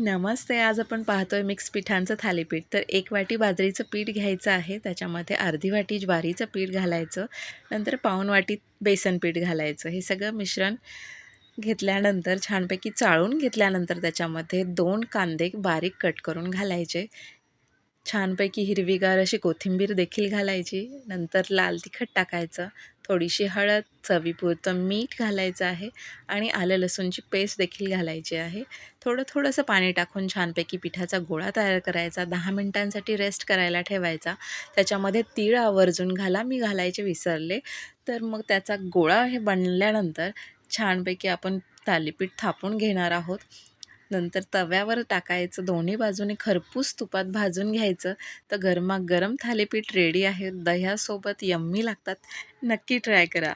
नमस्ते. आज आपण पाहतोय मिक्स पिठांचं थालीपीठ. तर एक वाटी बाजरीचं पीठ घ्यायचं आहे. त्याच्यामध्ये अर्धी वाटी ज्वारीचं पीठ घालायचं. नंतर पाऊण वाटी बेसन पीठ घालायचं. हे सगळं मिश्रण घेतल्यानंतर छानपैकी चाळून घेतल्यानंतर त्याच्यामध्ये दोन कांदे बारीक कट करून घालायचे. छानपैकी हिरवीगार अशी कोथिंबीर देखील घालायची. नंतर लाल तिखट टाकायचं. थोडीशी हळद चवीपुरतं मीठ घालायचं आहे आणि आलं लसूणची पेस्ट देखील घालायची आहे. थोडं थोडंसं पाणी टाकून छानपैकी पिठाचा गोळा तयार करायचा. दहा मिनटांसाठी रेस्ट करायला ठेवायचा. त्याच्यामध्ये तीळ आवर्जून घाला. मी घालायचे विसरले. तर मग त्याचा गोळा हे बनल्यानंतर छानपैकी आपण थालीपीठ थापून घेणार आहोत. नंतर तव्यावर टाकायचं दोन्ही बाजूने खरपूस तुपात भाजून घ्यायचं. तर गरमागरम थालीपीठ रेडी आहे. दह्यासोबत यम्मी लागतात. नक्की ट्राय करा.